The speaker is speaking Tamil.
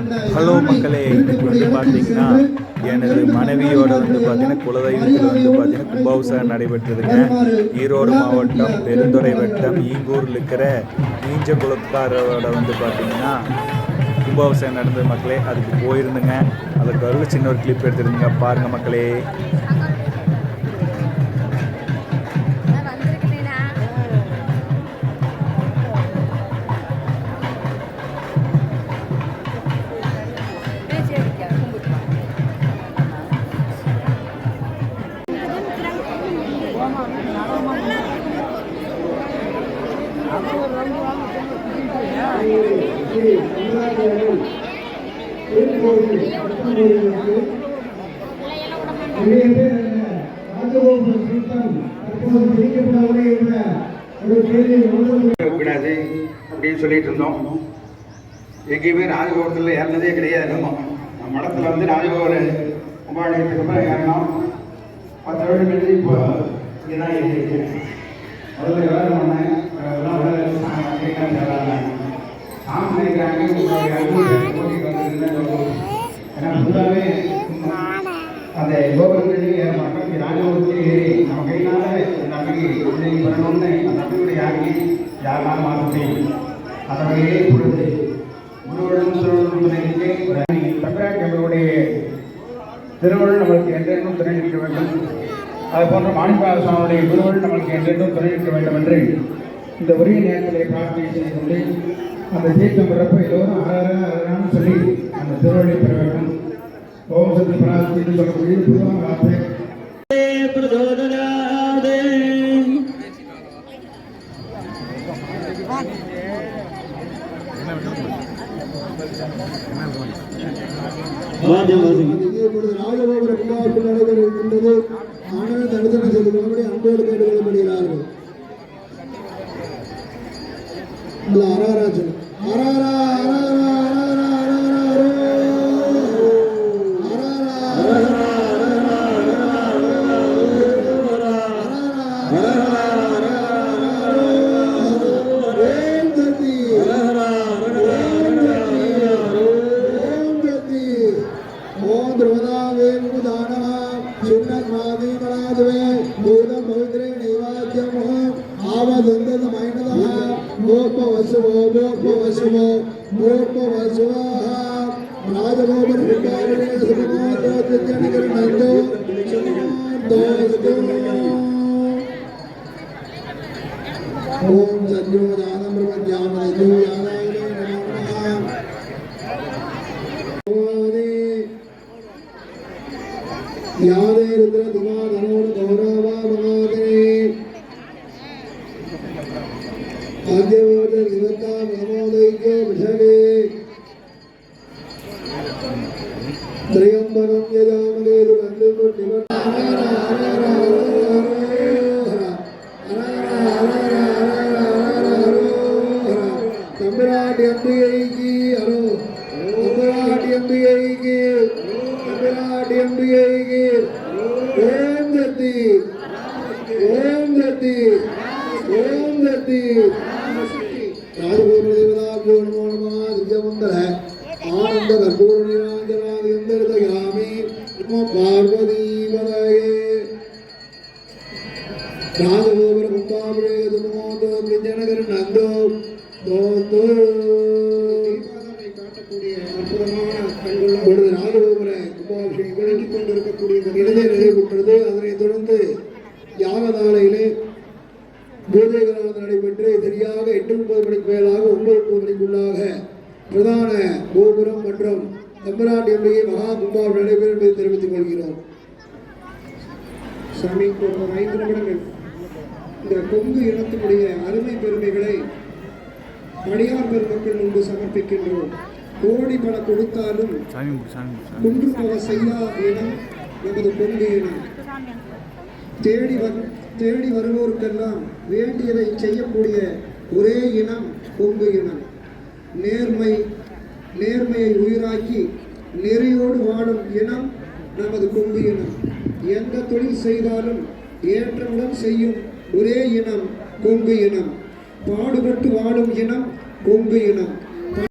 ஹலோ மக்களே இன்னைக்கு வந்து பார்த்தீங்கன்னா எனது மனைவியோட வந்து பார்த்தீங்கன்னா குலதெய்வத்தில் வந்து பார்த்தீங்கன்னா கும்பாபிஷேகம் நடைபெற்றதுங்க ஈரோடு மாவட்டம் பெருந்துறை வட்டம் ஈங்கூரில் இருக்கிற ஈஞ்ச குலத்தாரோட வந்து பார்த்தீங்கன்னா கும்பாபிஷேகம் நடந்தது மக்களே அதுக்கு போயிருந்துங்க. அதுக்கு ஒரு சின்ன ஒரு கிளிப் எடுத்துருந்துங்க. பாருங்கள் மக்களே. கூடாது அப்படின்னு சொல்லிட்டு இருந்தோம். எங்கேயுமே ராஜகோபுரத்தில் ஏறினதே கிடையாது. நம்ம நம்ம மடத்தில் வந்து ராஜகோபுர கும்பாலயத்துக்கு அப்புறம் ஏறினோம். பத்து வருடம் கழிச்சு இப்போ இங்கே தான் ஏறியிருக்கேன் முதல்ல விவரம் பண்ணேன் அதெல்லாம் உடல் சாமி சாமி நினைக்கிறாங்க ஏன்னா ஃபுல்லாகவே அந்த கோபுரத்திலேயே ஏற மாட்டோம். இங்கே ஏறி நம்ம கையினால இந்த நம்பிக்கை உதவி பண்ணணும்னு அந்த நம்பிக்கையுடைய யாருக்கு யாரெல்லாம் மாற்ற முடியும் அந்த வகையிலே பொழுது முழுவதும் சொல்வதற்கு திருவள்ளுவர் நம்மளுக்கு என்றென்றும் துணை நிற்க வேண்டும். அது போன்ற மாணிப்பாக சுவாமியுடைய குருவள் நம்மளுக்கு என்றென்றும் துணை நிற்க வேண்டும் என்று இந்த உரிய நேரத்திலே பிரார்த்தனை செய்து கொண்டு அந்த தீர்த்தம் பிறப்பு எல்லோரும் அழகான்னு சொல்லி அந்த திருவள்ளை பெற வேண்டும். ஓம் சக்தி பிரார்த்தி சொல்லக்கூடிய பொதுவான வார்த்தை நடைபெற இருக்கின்றது. ஆனால் தடுத்தணை செய்து கொள்ளபடி அன்போடு கேட்டுக்கொள்ளப்படுகிறார்கள் அல்ல அரவராஜன் அரவரா அரவரா அரவரா ஆவதந்ததமைனதः மோப்பவசுவோ மோப்பவசுவோ மோப்பவசுவः ராஜகோபுர பிண்டாரிணே சுமோதோ தித்யனகர நந்தோ சுமோதோ ஓம் சத்யோ திரையம்பரம் யஜாமதேது வந்து தம்பிராட்டி அம்பிகைக்கு அரோ தம்பிராட்டி அம்பிகைக்கு தம்பிராட்டி அம்பிகைக்கு ஓம் சக்தி ஓம் சக்தி ஓம் சக்தி ராஜகோபுர தேவதாபியோ நமோ நமः திவ்யமந்தர ஆனந்த கற்பூர நிராஞ்சனாதியந்தரதயாமி நமோ பார்வதி வதயே ராஜகோபுர கும்பாபிரே துமோதோ விஜயநகர் நந்தோ தோந்தோ காட்டக்கூடிய அற்புதமான கண்கள் ராஜகோபுர கும்பாபிஷேகம் விளங்கிக் கொண்டிருக்கக்கூடிய நிலையை நிறைவுற்றது அதனைத் தொடர்ந்து யாகதாலையிலே பூஜைகளாக நடைபெற்று சரியாக எட்டு முப்பது மணிக்கு மேலாக ஒன்பது முப்பது மணிக்குள்ளாக பிரதான கோபுரம் மற்றும் தம்பராட்டி அம்பிகை மகா கும்பாபிஷேகம் நடைபெறும் என்பதை தெரிவித்துக் கொள்கிறோம். சாமி ஒரு ஐந்து நிமிடங்கள். இந்த கொங்கு இனத்தினுடைய அருமை பெருமைகளை அடியார் பெருமக்கள் முன்பு சமர்ப்பிக்கின்றோம். கோடி பல கொடுத்தாலும் கொண்டு போக செய்யா இனம் நமது கொங்கு இனம். தேடி வந் தேடி வருவோருக்கெல்லாம் வேண்டியதை செய்யக்கூடிய ஒரே இனம் கொங்கு இனம். நேர்மை நேர்மையை உயிராக்கி நெறியோடு வாழும் இனம் நமது கொங்கு இனம். எந்த தொழில் செய்தாலும் ஏற்றமுடன் செய்யும் ஒரே இனம் கொங்கு இனம். பாடுபட்டு வாழும் இனம் கொங்கு இனம்.